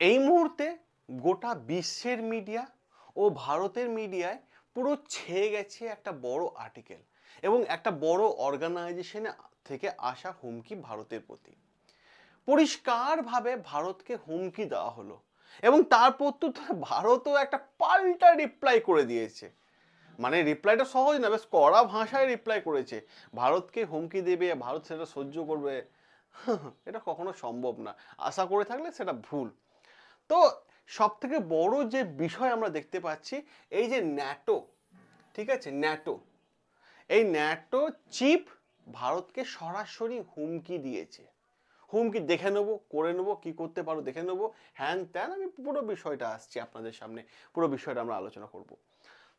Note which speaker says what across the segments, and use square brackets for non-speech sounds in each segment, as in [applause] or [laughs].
Speaker 1: এই মুহূর্তে গোটা বিশ্বের মিডিয়া ও ভারতের মিডিয়ায় পুরো ছেয়ে গেছে একটা বড় আর্টিকেল এবং একটা বড় অর্গানাইজেশনে থেকে আসা হুমকি ভারতের প্রতি। পরিষ্কারভাবে ভারতকে হুমকি দেওয়া হলো এবং তার প্রত্যুত্তরে ভারতও একটা পাল্টা রিপ্লাই করে দিয়েছে। মানে রিপ্লাইটা সহজ না, বেশ কড়া ভাষায় রিপ্লাই করেছে। ভারতকে হুমকি দেবে, ভারত সেটা সহ্য করবে। [laughs] এটা কখনো সম্ভব না। আশা করে থাকলে সেটা ভুল। তো সব থেকে বড় যে বিষয় আমরা দেখতে পাচ্ছি, এই যে ন্যাটো, ঠিক আছে? ন্যাটো। এই ন্যাটো চিপ ভারতকে সরাসরি হুমকি দিয়েছে। হুমকি দেখে নেব, করে নেব, কি করতে পারো দেখে নেব। হ্যান ত্যান, আমি পুরো বিষয়টা আসছি আপনাদের সামনে, পুরো বিষয়টা আমরা আলোচনা করব।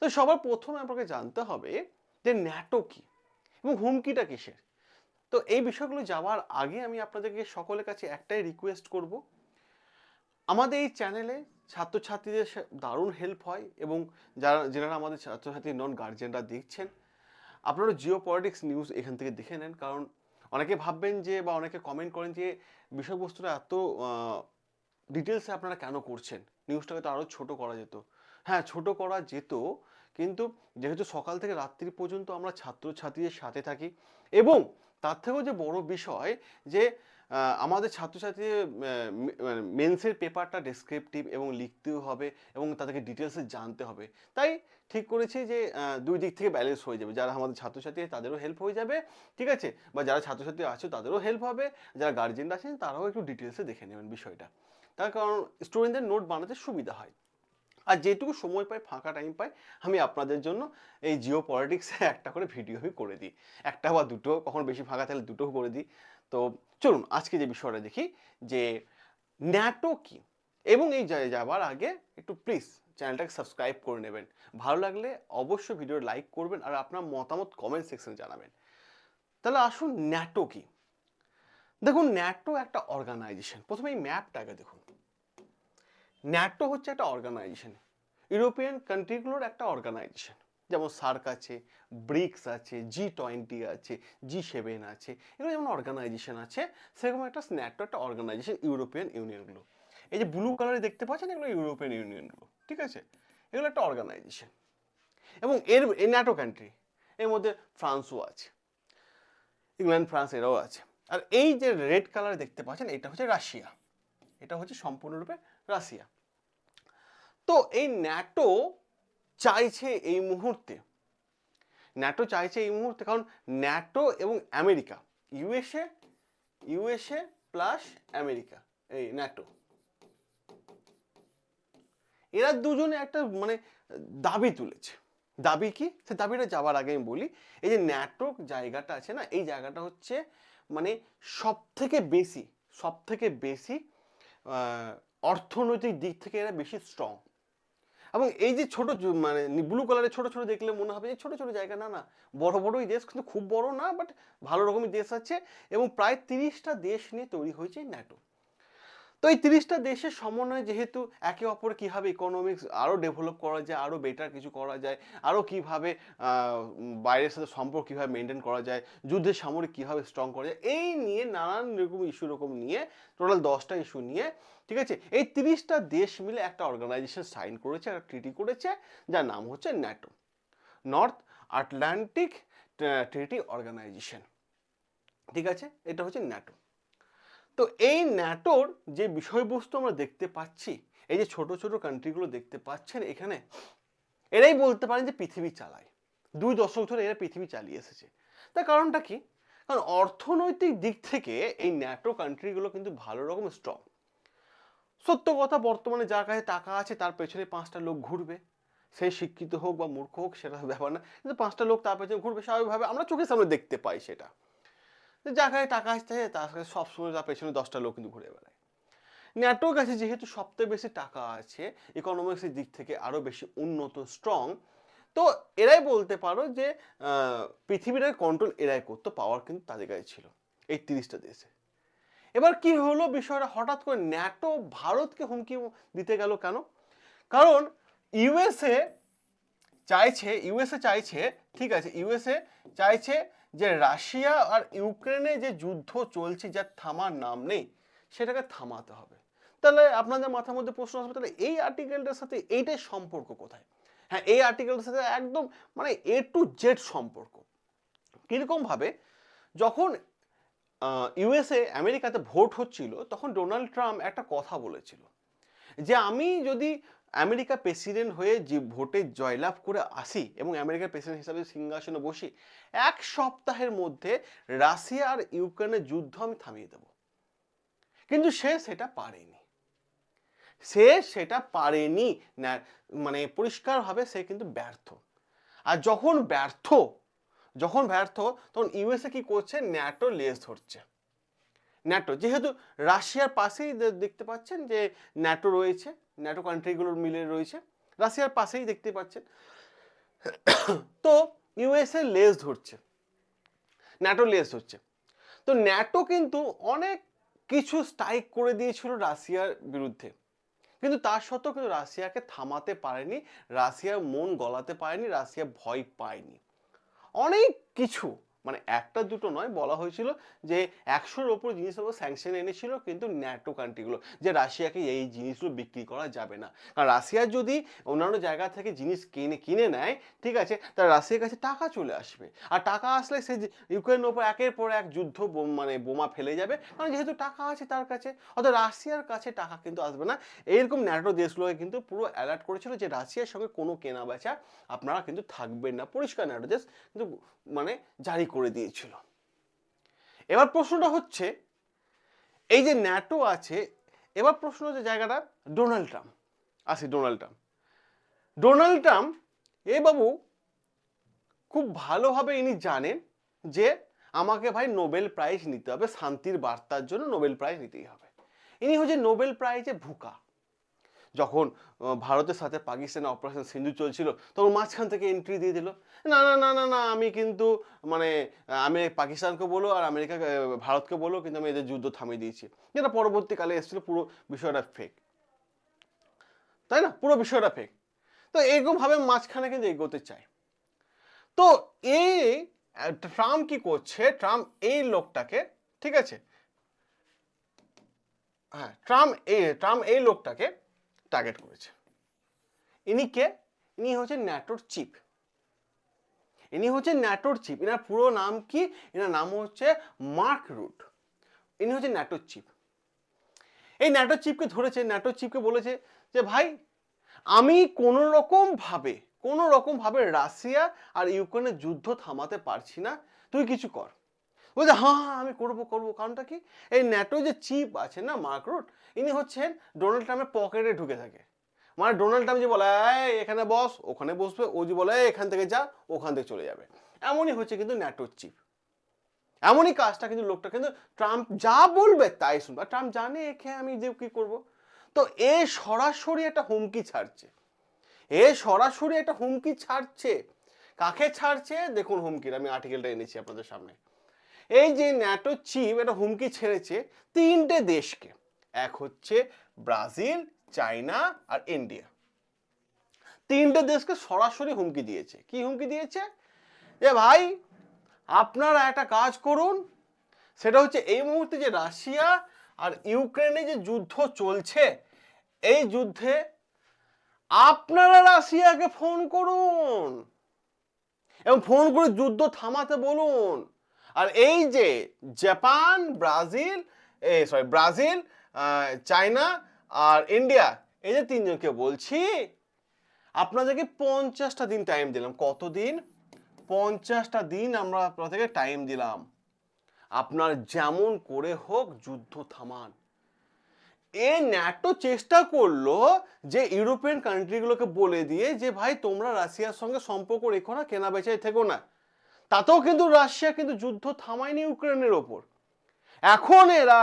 Speaker 1: তো সবার প্রথমে আপনাকে জানতে হবে যে ন্যাটো কি এবং হুমকিটা কিসের? তো এই বিষয়গুলো যাওয়ার আগে আমি আপনাদেরকে সকলের কাছে একটাই রিকোয়েস্ট করব আমাদের এই চ্যানেলে ছাত্রছাত্রীদের দারুণ হেল্প হয় এবং যারা যারা আমাদের ছাত্রছাত্রী নন গার্জেনরা দেখছেন, আপনারা জিও পলিটিক্স নিউজ এখান থেকে দেখে নেন। কারণ অনেকে ভাববেন যে বা অনেকে কমেন্ট করেন যে বিষয়বস্তুটা এত ডিটেলসে আপনারা কেন করছেন? নিউজটাকে তো আরও ছোট করা যেত। হ্যাঁ ছোট করা যেত, কিন্তু যেহেতু সকাল থেকে রাত্রি পর্যন্ত আমরা ছাত্রছাত্রীদের সাথে থাকি, এবং তার থেকেও যে বড় বিষয় যে আমাদের ছাত্রছাত্রীদের মেন্সের পেপারটা ডেসক্রিপটিভ এবং লিখতেও হবে এবং তাদেরকে ডিটেলসে জানতে হবে। তাই ঠিক করেছি যে দুই দিক থেকে ব্যালেন্স হয়ে যাবে। যারা আমাদের ছাত্রছাত্রী তাদেরও হেল্প হয়ে যাবে, ঠিক আছে? বা যারা ছাত্রছাত্রী আছে, তাদেরও হেল্প হবে। যারা গার্জেনরা আছেন, তারাও একটু ডিটেলসে দেখে নেবেন বিষয়টা। তার কারণ স্টুডেন্টদের নোট বানাতে সুবিধা হয়। আর যেটুকু সময় পাই, ফাঁকা টাইম পাই, আমি আপনাদের জন্য এই জিও পলিটিক্সে একটা করে ভিডিও আমি করে দিই। একটা বা দুটো, কখন বেশি ফাঁকা থাকলে দুটো করে দিই। তো চলুন, আজকে যে বিষয়টা দেখি যে ন্যাটো কি? এবং এই যা- যাবার আগে একটু প্লিজ চ্যানেলটাকে সাবস্ক্রাইব করে নেবেন। ভালো লাগলে অবশ্যই ভিডিও লাইক করবেন আর আপনার মতামত কমেন্ট সেকশনে জানাবেন। তাহলে আসুন ন্যাটো কি? দেখুন ন্যাটো একটা অর্গানাইজেশন প্রথমে এই ম্যাপটাকে দেখুন। ন্যাটো হচ্ছে একটা অর্গানাইজেশন ইউরোপিয়ান কান্ট্রিগুলোর একটা অর্গানাইজেশন যেমন সার্ক আছে ব্রিক্স আছে জি টোয়েন্টি আছে জি সেভেন আছে, এগুলো যেমন অর্গানাইজেশন আছে, সেরকম একটা ন্যাটো একটা অর্গানাইজেশন ইউরোপিয়ান ইউনিয়নগুলো এই যে ব্লু কালারে দেখতে পাচ্ছেন, এগুলো ইউরোপিয়ান ইউনিয়নগুলো ঠিক আছে? এগুলো একটা অর্গানাইজেশন এবং এর ন্যাটো কান্ট্রি এর মধ্যে ফ্রান্সও আছে। ইংল্যান্ড ফ্রান্স এরাও আছে। আর এই যে রেড কালার দেখতে পাচ্ছেন, এটা হচ্ছে রাশিয়া। এটা হচ্ছে সম্পূর্ণরূপে রাশিয়া। তো এই ন্যাটো চাইছে এই মুহূর্তে। ন্যাটো চাইছে এই মুহূর্তে, কারণ ন্যাটো এবং America USA USA plus America, এই ন্যাটো। এরা দুজনে একটা মানে দাবি তুলেছে। দাবি কি? সে দাবিটা যাওয়ার আগে আমি বলি, এই যে ন্যাটো জায়গাটা আছে না, এই জায়গাটা হচ্ছে মানে সব থেকে বেশি সব থেকে বেশি অর্থনৈতিক দিক থেকে এরা বেশি স্ট্রং এবং এই যে ছোট মানে ব্লু কালারের ছোট ছোট দেখলে মনে হবে যে ছোট ছোট জায়গা, না না, বড় বড়ই দেশ কিন্তু খুব বড় না বাট ভালো রকমই দেশ আছে এবং প্রায় তিরিশটা দেশ নিয়ে তৈরি হয়েছে ন্যাটো তো এই তিরিশটা দেশের সমন্বয়ে যেহেতু একে অপর কীভাবে ইকোনমিক্স আরও ডেভেলপ করা যায় আরও বেটার কিছু করা যায় আরও কীভাবে বাইরের সাথে সম্পর্ক কীভাবে মেনটেন করা যায়, যুদ্ধের সামরিক কীভাবে স্ট্রং করা যায়, এই নিয়ে নানান রকম ইস্যু রকম নিয়ে টোটাল দশটা ইস্যু নিয়ে, ঠিক আছে? এই তিরিশটা দেশ মিলে একটা অর্গানাইজেশন সাইন করেছে, একটা ট্রিটি করেছে, যার নাম হচ্ছে NATO North Atlantic Treaty Organization ঠিক আছে? এটা হচ্ছে ন্যাটো তো এই ন্যাটোর যে বিষয়বস্তু আমরা দেখতে পাচ্ছি, এই যে ছোট ছোট কান্ট্রিগুলো দেখতে পাচ্ছেন এখানে, এরাই বলতে পারেন যে পৃথিবী চালায়। দুই দশক ধরে এরা পৃথিবী চালিয়ে এসেছে। তার কারণটা কি? কারণ অর্থনৈতিক দিক থেকে এই ন্যাটো কান্ট্রিগুলো কিন্তু ভালো রকম স্ট্রং সত্য কথা, বর্তমানে যার কাছে টাকা আছে, তার পেছনে পাঁচটা লোক ঘুরবে। সে শিক্ষিত হোক বা মূর্খ হোক, সেটা ব্যাপার না। কিন্তু পাঁচটা লোক তার পেছনে ঘুরবে, স্বাভাবিকভাবে আমরা চোখের সামনে দেখতে পাই সেটা। যার কাছে টাকা আসতে তার কাছে সবসময় তার পেছনে দশটা লোক কিন্তু ঘুরে বেড়ায়। ন্যাটোর কাছে যেহেতু সবথেকে বেশি টাকা আছে ইকোনমিক্সের দিক থেকে আরও বেশি উন্নত স্ট্রং তো এরাই বলতে পারো যে আহ, পৃথিবীটাকে কন্ট্রোল এরাই করতো পাওয়ার কিন্তু তাদের কাছে ছিল এই তিরিশটা দেশে। এবার কি হলো বিষয়টা? হঠাৎ করে ন্যাটো ভারতকে হুমকি দিতে গেল কেন? কারণ ইউএসএ চাইছে ইউএসএ চাইছে ঠিক আছে ইউএসএ চাইছে যে রাশিয়া আর ইউক্রেনে যে যুদ্ধ চলছে, যার থামার নাম নেই, সেটাকে থামাতে হবে। তাহলে আপনাদের মাথার মধ্যে প্রশ্ন আসবে, তাহলে এই আর্টিকেলটার সাথে এইটাই সম্পর্ক কোথায়? হ্যাঁ এই আর্টিকেলটার সাথে একদম মানে এ টু জেড সম্পর্ক। কীরকমভাবে যখন ইউএসএ আমেরিকাতে ভোট হচ্ছিল, তখন ডোনাল্ড ট্রাম্প একটা কথা বলেছিল যে, আমি যদি আমেরিকা প্রেসিডেন্ট হয়ে যে ভোটে জয়লাভ করে আসি এবং আমেরিকার প্রেসিডেন্ট হিসাবে সিংহাসনে বসি, এক সপ্তাহের মধ্যে রাশিয়া আর ইউক্রেনের যুদ্ধ আমি থামিয়ে দেব। কিন্তু সে সেটা পারেনি। সে সেটা পারেনি মানে পরিষ্কারভাবে সে কিন্তু ব্যর্থ। আর যখন ব্যর্থ যখন ব্যর্থ, তখন ইউএসএ কি করছে? ন্যাটো লেজ ধরছে। ন্যাটো, যেহেতু রাশিয়ার পাশেই দেখতে পাচ্ছেন যে ন্যাটো রয়েছে ন্যাটো কান্ট্রিগুলোর মিলে রয়েছে। রাশিয়ার পাশেই দেখতে পাচ্ছেন। তো ইউএসএ লেস ধরছে। ন্যাটো লেস ধরছে। তো ন্যাটো কিন্তু অনেক কিছু স্ট্রাইক করে দিয়েছিল রাশিয়ার বিরুদ্ধে। কিন্তু তার সত্ত্বেও কিন্তু রাশিয়াকে থামাতে পারেনি, রাশিয়ার মন গলাতে পারেনি, রাশিয়া ভয় পায়নি। অনেক কিছু মানে একটা দুটো নয়, বলা হয়েছিল যে একশোর ওপর জিনিসের স্যাংশন এনেছিল, কিন্তু ন্যাটো কান্ট্রিগুলো যে রাশিয়াকে এই জিনিসগুলো বিক্রি করা যাবে না। কারণ রাশিয়া যদি অন্যান্য জায়গা থেকে জিনিস কিনে কিনে নেয়, ঠিক আছে, তাহলে রাশিয়ার কাছে টাকা চলে আসবে। আর টাকা আসলে সে ইউক্রেনের ওপর একের পর এক যুদ্ধ মানে বোমা ফেলে যাবে, কারণ যেহেতু টাকা আছে তার কাছে, অর্থাৎ রাশিয়ার কাছে টাকা কিন্তু আসবে না। এইরকম ন্যাটো দেশগুলোকে কিন্তু পুরো অ্যালার্ট করেছিল যে রাশিয়ার সঙ্গে কোনো কেনা বেচা আপনারা কিন্তু থাকবেন না। পরিষ্কার ন্যাটো দেশ কিন্তু মানে জারি করে দিয়েছিল। এবার প্রশ্নটা হচ্ছে, এই যে ন্যাটো আছে, এবার প্রশ্ন হচ্ছে জায়গাটা ডোনাল্ড ট্রাম্প, আসি ডোনাল্ড ট্রাম্প। ডোনাল্ড ট্রাম্প, এ বাবু খুব ভালোভাবে ইনি জানেন যে আমাকে ভাই নোবেল প্রাইজ নিতে হবে, শান্তির বার্তার জন্য নোবেল প্রাইজ নিতেই হবে। ইনি হচ্ছে নোবেল প্রাইজে ভুকা। যখন ভারতের সাথে পাকিস্তানে অপারেশন সিন্ধু চলছিল, তখন মাঝখান থেকে এন্ট্রি দিয়ে দিল। না না না না না, আমি কিন্তু মানে আমি পাকিস্তানকে বলো আর আমেরিকা ভারতকে বলো, কিন্তু আমি এদের যুদ্ধ থামিয়ে দিয়েছি। যেটা পরবর্তীকালে এসেছিল, পুরো বিষয়টা ফেক তাই না? পুরো বিষয়টা ফেক তো এরকমভাবে মাঝখানে কিন্তু এগোতে চায়। তো এই ট্রাম্প কি করছে? ট্রাম্প এই লোকটাকে, ঠিক আছে? হ্যাঁ ট্রাম্প এই ট্রাম্প এই লোকটাকে টার্গেট করেছে। ইনি কে? ইনি হচ্ছে ন্যাটোর চিফ। ইনি হচ্ছে ন্যাটোর চিফ। এনার পুরো নাম কি? এনার নাম হচ্ছে মার্ক রুট। ইনি হচ্ছে ন্যাটোর চিফ। এই ন্যাটোর চিফকে ধরেছে, ন্যাটোর চিফকে বলেছে যে, ভাই, আমি কোনো রকম ভাবে কোনো রকম ভাবে রাশিয়া আর ইউক্রেনের যুদ্ধ থামাতে পারছি না। তুই কিছু কর। বলছে হ্যাঁ হ্যাঁ আমি করব করব। কারণটা কি? এই ন্যাটো যে চিপ আছে না মার্ক রুট ইনি হচ্ছেন ডোনাল্ড ট্রাম্পের পকেটে ঢুকে থাকে। মানে ডোনাল্ড ট্রাম্প যে বলে "এই, এখানে বস ওখানে বসবে। ও যে বলে এখান থেকে যা ওখান থেকে চলে যাবে। এমনই হচ্ছে কিন্তু ন্যাটোর চিপ এমনই কাজটা কিন্তু লোকটা কিন্তু ট্রাম্প যা বলবে তাই শুনবে। আর ট্রাম্প জানে একে আমি যে কি করব। তো এ সরাসরি একটা হুমকি ছাড়ছে। এ সরাসরি একটা হুমকি ছাড়ছে। কাকে ছাড়ছে? দেখুন হুমকির আমি আর্টিকেলটা এনেছি আপনাদের সামনে। এই যে ন্যাটো চিফ একটা হুমকি ছেড়েছে তিনটে দেশকে। এক হচ্ছে ব্রাজিল চায়না আর ইন্ডিয়া। তিনটে দেশকে সরাসরি হুমকি দিয়েছে। কি হুমকি দিয়েছে? যে ভাই, আপনারা একটা কাজ করুন, সেটা হচ্ছে এই মুহূর্তে যে রাশিয়া আর ইউক্রেনে যে যুদ্ধ চলছে, এই যুদ্ধে আপনারা রাশিয়াকে ফোন করুন এবং ফোন করে যুদ্ধ থামাতে বলুন। আর এই যে Japan, Brazil sorry Brazil China আর ইন্ডিয়া, এই যে তিনজনকে বলছি, আপনাদেরকে পঞ্চাশটা দিন টাইম দিলাম। কতদিন? পঞ্চাশটা দিন আমরা আপনাদেরকে টাইম দিলাম। আপনার যেমন করে হোক যুদ্ধ থামান। এ ন্যাটো চেষ্টা করল যে ইউরোপিয়ান কান্ট্রিগুলোকে বলে দিয়ে যে, ভাই, তোমরা রাশিয়ার সঙ্গে সম্পর্ক রেখো না কেনা বেচাই থেকো না। তাতেও কিন্তু রাশিয়া কিন্তু যুদ্ধ থামায়নি ইউক্রেনের ওপর। এখন এরা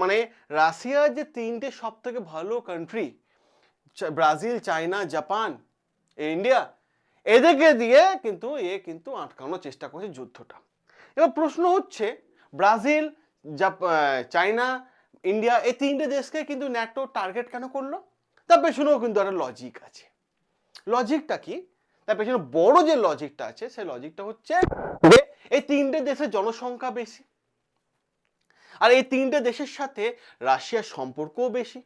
Speaker 1: মানে রাশিয়ার যে তিনটে সব থেকে ভালো country Brazil, China, Japan India, এদেরকে দিয়ে কিন্তু এ কিন্তু আটকানোর চেষ্টা করছে যুদ্ধটা। এবার প্রশ্ন হচ্ছে, ব্রাজিল চায়না, ইন্ডিয়া, এই তিনটে দেশকে কিন্তু ন্যাটো টার্গেট কেন করল? তার পেছনেও কিন্তু একটা লজিক আছে। লজিকটা কি? তার পেছনে বড় যে লজিকটা আছে, সেই লজিকটা হচ্ছে যে এই তিনটে দেশের জনসংখ্যা বেশি। আর এই তিনটে দেশের সাথে রাশিয়ার সম্পর্কও বেশি।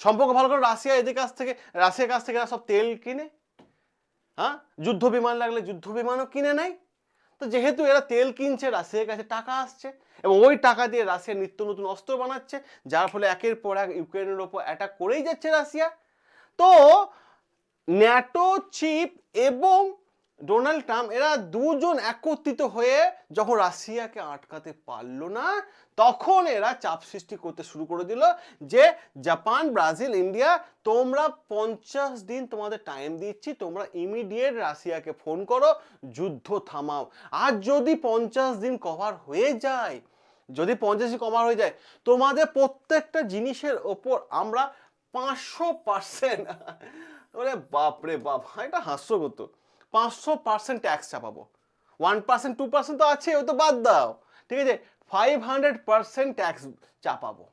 Speaker 1: সম্পর্ক ভালো করে রাশিয়া এদের কাছ থেকে, রাশিয়ার কাছ থেকে সব তেল কিনে হ্যাঁ? যুদ্ধ বিমান লাগলে যুদ্ধ বিমানও কিনে নেয়। তো যেহেতু এরা তেল কিনছে, রাশিয়ার কাছে টাকা আসছে এবং ওই টাকা দিয়ে রাশিয়া নিত্য নতুন অস্ত্র বানাচ্ছে, যার ফলে একের পর এক ইউক্রেনের ওপর অ্যাটাক করেই যাচ্ছে রাশিয়া। তো ন্যাটো, চিপ এবং ডোনাল্ড ট্রাম্প, এরা দুজন একত্রিত হয়ে যখন রাশিয়াকে আটকাতে পারল না, তখন এরা চাপ সৃষ্টি করতে শুরু করে দিল যে, জাপান, ব্রাজিল, ইন্ডিয়া, তোমরা পঞ্চাশ দিন তোমাদের টাইম দিচ্ছি, তোমরা ইমিডিয়েট রাশিয়াকে ফোন করো, যুদ্ধ থামাও। আর যদি পঞ্চাশ দিন কভার হয়ে যায়, যদি পঞ্চাশ দিন কভার হয়ে যায়, তোমাদের প্রত্যেকটা জিনিসের ওপর আমরা পাঁচশো পার্সেন্ট ওরে বাপরে বাপ হ্যাঁ এটা হাস্যকর পাঁচশো পার্সেন্ট ট্যাক্স চাপাবো। ওয়ান পার্সেন্ট টু পার্সেন্ট তো আছে ওই তো বাদ দাও। ঠিক আছে? ফাইভ হান্ড্রেড পার্সেন্ট ট্যাক্স চাপাবো।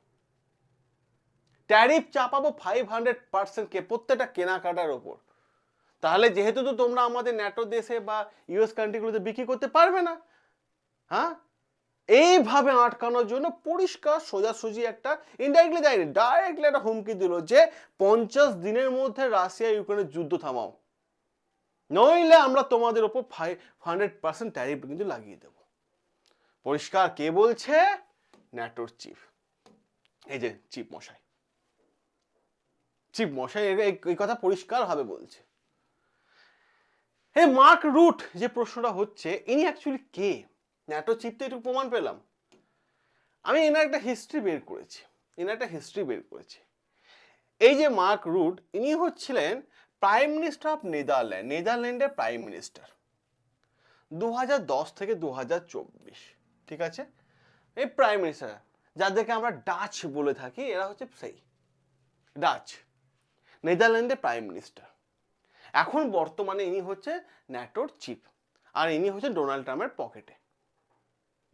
Speaker 1: ট্যারিফ চাপাবো ফাইভ হান্ড্রেড পার্সেন্টকে প্রত্যেকটা কেনাকাটার ওপর। তাহলে যেহেতু তো তোমরা আমাদের ন্যাটো দেশে বা ইউএস কান্ট্রিগুলোতে বিক্রি করতে পারবে না। হ্যাঁ? এইভাবে আটকানোর জন্য পরিষ্কার, সোজাসুজি একটা ইনডাইরেক্টলি দেয়নি ডাইরেক্টলি একটা হুমকি দিল যে পঞ্চাশ দিনের মধ্যে রাশিয়া ইউক্রেনের যুদ্ধ থামাও। নইলে আমরা তোমাদের ওপর ফাইভ হান্ড্রেড পার্সেন্ট ট্যারিফ কিন্তু লাগিয়ে দেব। পরিষ্কার কে বলছে? ন্যাটোর চিফ। এই যে চিফ মশাই। চিফ মশাই এই কথা পরিষ্কারভাবে বলছে। হে মার্ক রুট যে প্রশ্নটা হচ্ছে, ইনি অ্যাকচুয়ালি কে? ন্যাটো চিফ তো একটু প্রমাণ পেলাম। আমি এনার একটা হিস্ট্রি বের করেছি, এনার একটা হিস্ট্রি বের করেছি। এই যে মার্ক রুট, ইনি হচ্ছিলেন প্রাইম মিনিস্টার অফ নেদারল্যান্ড, নেদারল্যান্ডের প্রাইম মিনিস্টার। দু হাজার দশ থেকে দু হাজার চব্বিশ, ঠিক আছে? এই প্রাইম মিনিস্টার, যাদেরকে আমরা ডাচ বলে থাকি, এরা হচ্ছে সেই, ডাচ, নেদারল্যান্ডের প্রাইম মিনিস্টার। এখন বর্তমানে ইনি হচ্ছে ন্যাটোর চিফ, আর ইনি হচ্ছে ডোনাল্ড ট্রাম্পের পকেটে।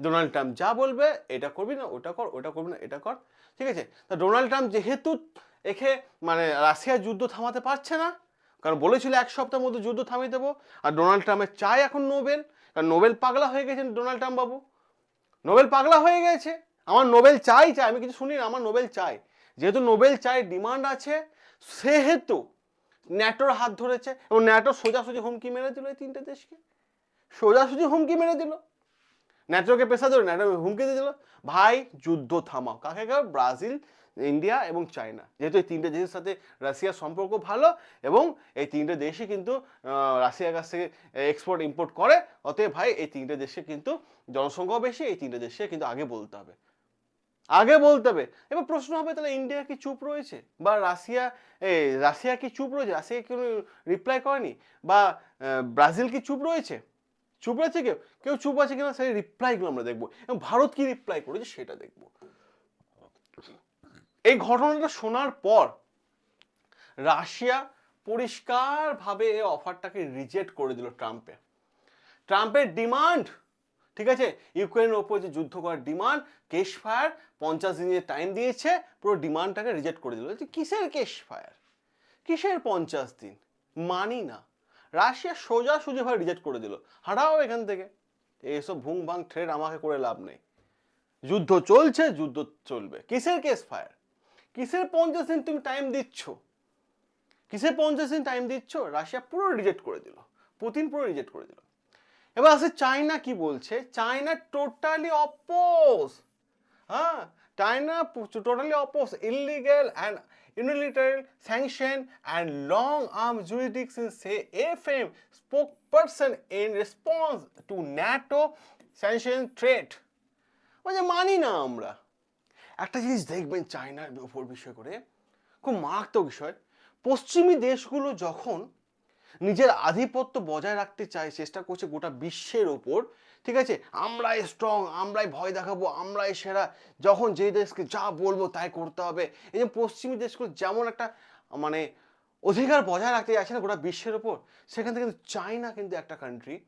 Speaker 1: ডোনাল্ড ট্রাম্প যা বলবে, এটা করবি না, ওটা কর, ওটা করবি না, এটা কর। ঠিক আছে? তা ডোনাল্ড ট্রাম্প যেহেতু একে মানে রাশিয়ার যুদ্ধ থামাতে পারছে না, কারণ বলেছিল এক সপ্তাহের মধ্যে যুদ্ধ থামিয়ে দেবো, আর ডোনাল্ড ট্রাম্পের চাই এখন নোবেল, কারণ নোবেল পাগলা হয়ে গেছেন ডোনাল্ড ট্রাম্প বাবু। নোবেল পাগলা হয়ে গেছে। আমার নোবেল চাই চাই, আমি কিছু শুনি না, আমার নোবেল চাই। যেহেতু নোবেল চাই, ডিমান্ড আছে, সেহেতু ন্যাটোর হাত ধরেছে, এবং ন্যাটো সোজাসুজি হুমকি মেরে দিল এই তিনটে দেশকে। সোজাসুজি হুমকি মেরে দিল। ন্যাটোকে পেশা ধরে ন্যাটো হুমকি দিয়ে দিল। ভাই, যুদ্ধ থামাও। কাকে কাকে? ব্রাজিল, ইন্ডিয়া এবং চায়না। যেহেতু এই তিনটে দেশের সাথে রাশিয়ার সম্পর্ক ভালো এবং এই তিনটে দেশই কিন্তু রাশিয়ার কাছ থেকে এক্সপোর্ট ইম্পোর্ট করে। অতএব ভাই, এই তিনটে দেশে কিন্তু জনসংখ্যাও বেশি, এই তিনটে দেশে কিন্তু আগে বলতে হবে। আগে বলতে হবে। এবার প্রশ্ন হবে, তাহলে ইন্ডিয়া কি চুপ রয়েছে? বা রাশিয়া রাশিয়া কি চুপ রয়েছে? রাশিয়া কি রিপ্লাই করেনি? বা ব্রাজিল কি চুপ রয়েছে? চুপ আছে কেউ? কেউ চুপ আছে কিনা সেই রিপ্লাইগুলো আমরা দেখব। এবং ভারত কি রিপ্লাই করেছে সেটা দেখব। এই ঘটনাটা শোনার পর রাশিয়া পরিষ্কারভাবে এই অফারটাকে রিজেক্ট করে দিল ট্রাম্পে। ট্রাম্পের ডিমান্ড ঠিক আছে? ইউক্রেনের ওপর যে যুদ্ধ করার ডিমান্ড কেশ ফায়ার পঞ্চাশ দিনের টাইম দিয়েছে, পুরো ডিমান্ডটাকে রিজেক্ট করে দিল। যে কিসের কেশ ফায়ার কিসের পঞ্চাশ দিন? মানি না। রাশিয়া সোজা সোজাভাবে রিজেক্ট করে দিল। হারাও এখান থেকে। এইসব ভুং ভাং ট্রেড আমাকে করে লাভ নেই। যুদ্ধ চলছে, যুদ্ধ চলবে। কিসের কেস ফায়ার কিসের পঞ্চাশ দিন তুমি টাইম দিচ্ছ? কিসের পঞ্চাশ দিন টাইম দিচ্ছ? রাশিয়া পুরো রিজেক্ট করে দিল। পুতিন পুরো রিজেক্ট করে দিল। এবার আসে চায়না কি বলছে? চায়না টোটালি অপোজ হ্যাঁ? China totally oppose illegal and unilateral sanction and long arm jurisdiction say AFM spokesperson in response to NATO sanction threat মানে মানি না আমরা একটা জিনিস দেখবেন চায়নার উপর বিষয় করে খুব মারাত্মক বিষয় পশ্চিমী দেশগুলো যখন নিজের আধিপত্য বজায় রাখতে চায়, চেষ্টা করছে গোটা বিশ্বের ওপর। ঠিক আছে? আমরাই স্ট্রং আমরাই ভয় দেখাবো, আমরাই সেরা। যখন যে দেশকে যা বলব তাই করতে হবে। এই যে পশ্চিমী দেশগুলো যেমন একটা মানে অধিকার বজায় রাখতে চাইছে না গোটা বিশ্বের ওপর, সেখান থেকে কিন্তু চায়না কিন্তু একটা কান্ট্রি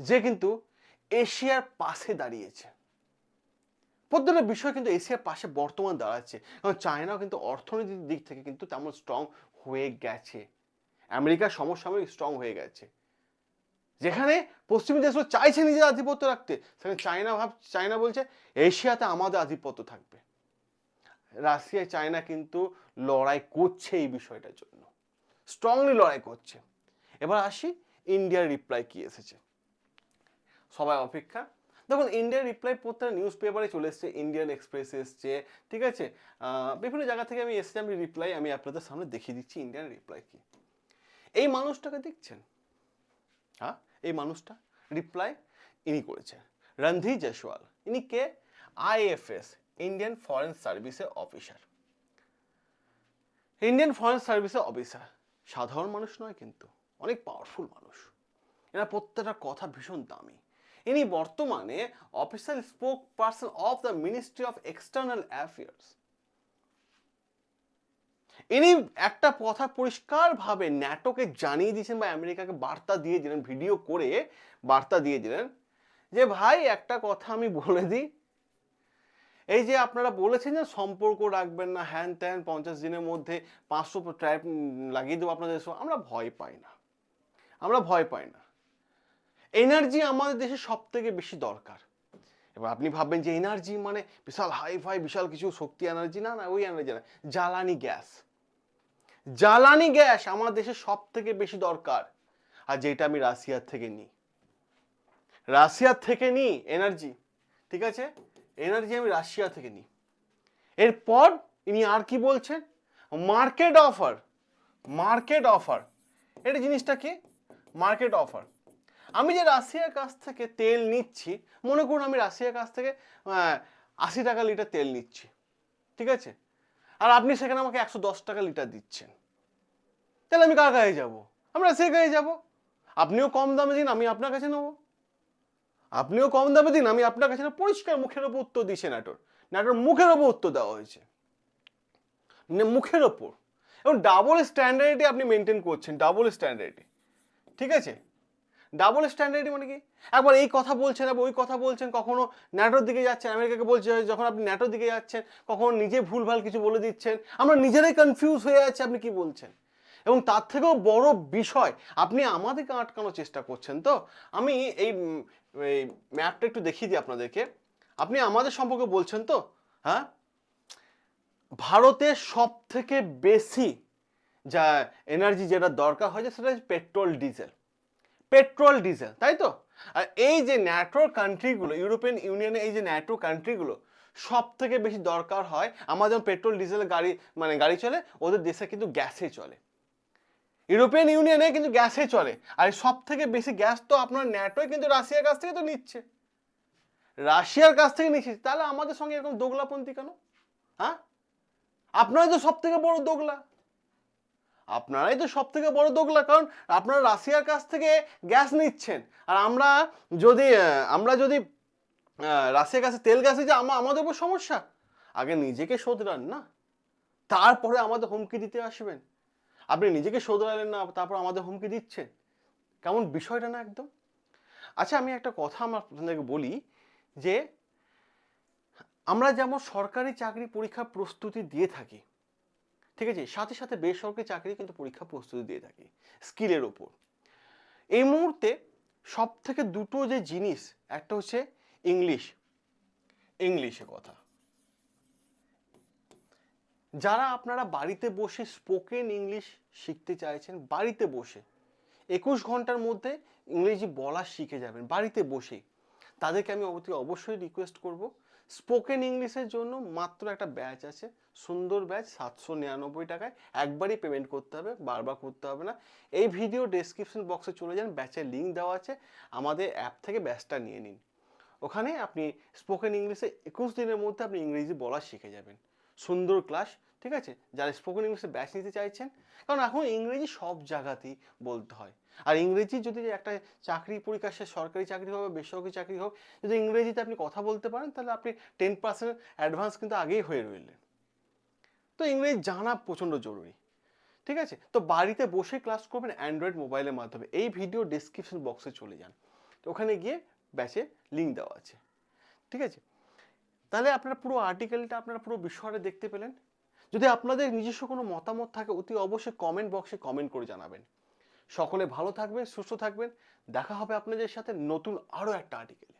Speaker 1: যে কিন্তু এশিয়ার পাশে দাঁড়িয়েছে। প্রত্যেকটা বিষয় কিন্তু এশিয়ার পাশে বর্তমান দাঁড়াচ্ছে। কারণ চায়নাও কিন্তু অর্থনৈতিক দিক থেকে কিন্তু তেমন স্ট্রং হয়ে গেছে। আমেরিকার সমসাময়িক স্ট্রং হয়ে গেছে। যেখানে পশ্চিমী দেশগুলো চাইছে নিজের আধিপত্য রাখতে, সেখানে চায়না ভাব, চায়না বলছে এশিয়াতে আমাদের আধিপত্য থাকবে। রাশিয়া, চায়না কিন্তু লড়াই করছে এই বিষয়টার জন্য। স্ট্রংলি লড়াই করছে। এবার আসি ইন্ডিয়ার রিপ্লাই কি এসেছে। সবাই অপেক্ষা। দেখুন, ইন্ডিয়ার রিপ্লাই প্রত্যেকটা নিউজ পেপারে চলে এসছে ইন্ডিয়ান এক্সপ্রেস এসছে, ঠিক আছে? বিভিন্ন জায়গা থেকে আমি এসছে, আমি রিপ্লাই আমি আপনাদের সামনে দেখিয়ে দিচ্ছি ইন্ডিয়ান রিপ্লাই কি। এই মানুষটাকে দেখছেন? হ্যাঁ এই মানুষটা রিপ্লাই ইনি করেছেন। রণধীর জয়সওয়াল, ইনি কে? আইএফএস ইন্ডিয়ান ফরেন সার্ভিসের অফিসার ইন্ডিয়ান ফরেন সার্ভিসের অফিসার সাধারণ মানুষ নয় কিন্তু, অনেক পাওয়ারফুল মানুষ। এরা প্রত্যেকটা কথা ভীষণ দামি। ইনি বর্তমানে official spokesperson of the ministry of external affairs ইনি একটা কথা পরিষ্কারভাবে ন্যাটোকে জানিয়ে দিয়েছেন বা আমেরিকাকে বার্তা দিয়ে দিলেন, ভিডিও করে বার্তা দিয়ে দিলেন যে, ভাই, একটা কথা আমি বলে দিই। এই যে আপনারা বলেছেন যে সম্পর্ক রাখবেন না, হ্যান ত্যান, পঞ্চাশ দিনের মধ্যে পাঁচশো ট্রাইপ লাগিয়ে দেবো আপনাদের। আমরা ভয় পাই না। আমরা ভয় পাই না। এনার্জি আমাদের দেশে সব থেকে বেশি দরকার। এবার আপনি ভাববেন যে, এনার্জি মানে বিশাল হাই ফাই বিশাল কিছু শক্তি এনার্জি না না, ওই এনার্জি না। জ্বালানি গ্যাস জ্বালানি গ্যাস আমার দেশে সব থেকে বেশি দরকার, আর যেটা আমি রাশিয়ার থেকে নিই। রাশিয়ার থেকে নিই এনার্জি ঠিক আছে? এনার্জি আমি রাশিয়া থেকে নিই। এরপর ইনি আর কি বলছেন? মার্কেট অফার মার্কেট অফার এটা জিনিসটা কি? মার্কেট অফার আমি যে রাশিয়ার কাছ থেকে তেল নিচ্ছি, মনে করুন আমি রাশিয়ার কাছ থেকে আশি টাকা লিটার তেল নিচ্ছি, ঠিক আছে? আর আপনি সেখানে আমাকে একশো দশ টাকা লিটার দিচ্ছেন। তাহলে আমি কার কাছে যাব? আমরা সে কাছে যাব। আপনিও কম দামে দিন, আমি আপনার কাছে নেব। আপনিও কম দামে দিন, আমি আপনার কাছে। পরিষ্কার মুখের ওপর উত্তর দিচ্ছে ন্যাটোর ন্যাটোর মুখের ওপর উত্তর দেওয়া হয়েছে। মুখের ওপর। এবং ডাবল স্ট্যান্ডার্ডে আপনি মেনটেন করছেন ডাবল স্ট্যান্ডার্ডে ঠিক আছে? ডাবল স্ট্যান্ডার্ডই মানে কি? একবার এই কথা বলছেন, আবার ওই কথা বলছেন, কখনো ন্যাটোর দিকে যাচ্ছেন, আমেরিকাকে বলছে, যখন আপনি ন্যাটোর দিকে যাচ্ছেন, কখনো নিজে ভুলভাল কিছু বলে দিচ্ছেন। আমরা নিজেরাই কনফিউজ হয়ে যাচ্ছি আপনি কি বলছেন? এবং তার থেকেও বড় বিষয়, আপনি আমাদেরকে আটকানোর চেষ্টা করছেন তো? আমি এই ম্যাপটা একটু দেখিয়ে দিই আপনাদেরকে। আপনি আমাদের সম্পর্কে বলছেন তো হ্যাঁ? ভারতের সব থেকে বেশি যা এনার্জি যেটা দরকার হয়েছে সেটা হচ্ছে পেট্রোল ডিজেল পেট্রোল ডিজেল তাই তো? আর এই যে ন্যাটো কান্ট্রিগুলো ইউরোপিয়ান ইউনিয়নে এই যে ন্যাটো কান্ট্রিগুলো সব থেকে বেশি দরকার হয়। আমাদের যেমন পেট্রোল ডিজেল গাড়ি মানে গাড়ি চলে, ওদের দেশে কিন্তু গ্যাসে চলে। ইউরোপিয়ান ইউনিয়নে কিন্তু গ্যাসে চলে। আর সব থেকে বেশি গ্যাস তো আপনার ন্যাটোই কিন্তু রাশিয়ার কাছ থেকে তো নিচ্ছে। রাশিয়ার কাছ থেকে নিচ্ছে। তাহলে আমাদের সঙ্গে এরকম দোগলাপন্থী কেন? হ্যাঁ? আপনারাই তো সব থেকে বড় দোগলা। আপনারাই তো সব থেকে বড় দোগলা, কারণ আপনারা রাশিয়ার কাছ থেকে গ্যাস নিচ্ছেন। আর আমরা যদি আমরা যদি রাশিয়ার কাছে তেল গ্যাস যে আমা, আমাদের উপর সমস্যা। আগে নিজেকে শোধরান না। তারপরে আমাদের হুমকি দিতে আসবেন। আপনি নিজেকে শোধরালেন না, তারপর আমাদের হুমকি দিচ্ছেন কেমন বিষয়টা না একদম? আচ্ছা আমি একটা কথা আমার আপনাদেরকে বলি যে, আমরা যেমন সরকারি চাকরি পরীক্ষার প্রস্তুতি দিয়ে থাকি, ঠিক আছে? সাথে সাথে বেসরকারি চাকরি কিন্তু পরীক্ষা প্রস্তুতি দিয়ে থাকি, স্কিলের ওপর। এই মুহূর্তে সব থেকে দুটো যে জিনিস, একটা হচ্ছে ইংলিশ, ইংলিশে কথা। যারা আপনারা বাড়িতে বসে স্পোকেন ইংলিশ শিখতে চাইছেন, বাড়িতে বসে, একুশ ঘণ্টার মধ্যে ইংরেজি বলা শিখে যাবেন, বাড়িতে বসেই তাদেরকে আমি অতি অবশ্যই রিকোয়েস্ট করব। স্পোকেন ইংলিশের জন্য মাত্র একটা ব্যাচ আছে, সুন্দর ব্যাচ সাতশো নিরানব্বই টাকায়। একবারই পেমেন্ট করতে হবে, বারবার করতে হবে না। এই ভিডিও ডেসক্রিপশন বক্সে চলে যান ব্যাচের লিঙ্ক দেওয়া আছে। আমাদের অ্যাপ থেকে ব্যাচটা নিয়ে নিন। ওখানে আপনি স্পোকেন ইংলিশে একুশ দিনের মধ্যে আপনি ইংরেজি বলা শিখে যাবেন। সুন্দর ক্লাস ঠিক আছে? যারা স্পোকেন ইংলিশে ব্যাচ নিতে চাইছেন, কারণ এখন ইংরেজি সব জায়গাতেই বলতে হয়। আর ইংরেজি যদি একটা চাকরি পরীক্ষা সে সরকারি চাকরি হোক বা বেসরকারি চাকরি হোক, যদি ইংরেজিতে আপনি কথা বলতে পারেন, তাহলে আপনি টেন পার্সেন্ট অ্যাডভান্স কিন্তু আগেই হয়ে রইলেন। তো ইংরেজি জানা প্রচণ্ড জরুরি। ঠিক আছে? তো বাড়িতে বসে ক্লাস করবেন অ্যান্ড্রয়েড মোবাইলের মাধ্যমে। এই ভিডিও ডিসক্রিপশন বক্সে চলে যান। তো ওখানে গিয়ে ব্যাচে লিঙ্ক দেওয়া আছে। ঠিক আছে? তাহলে আপনারা পুরো আর্টিকেলটা আপনারা পুরো বিষয়টা দেখতে পেলেন। যদি আপনাদের নিজস্ব কোনো মতামত থাকে, অতি অবশ্যই কমেন্ট বক্সে কমেন্ট করে জানাবেন। সকলে ভালো থাকবেন, সুস্থ থাকবেন। দেখা হবে আপনাদের সাথে নতুন আরও একটা আর্টিকেলে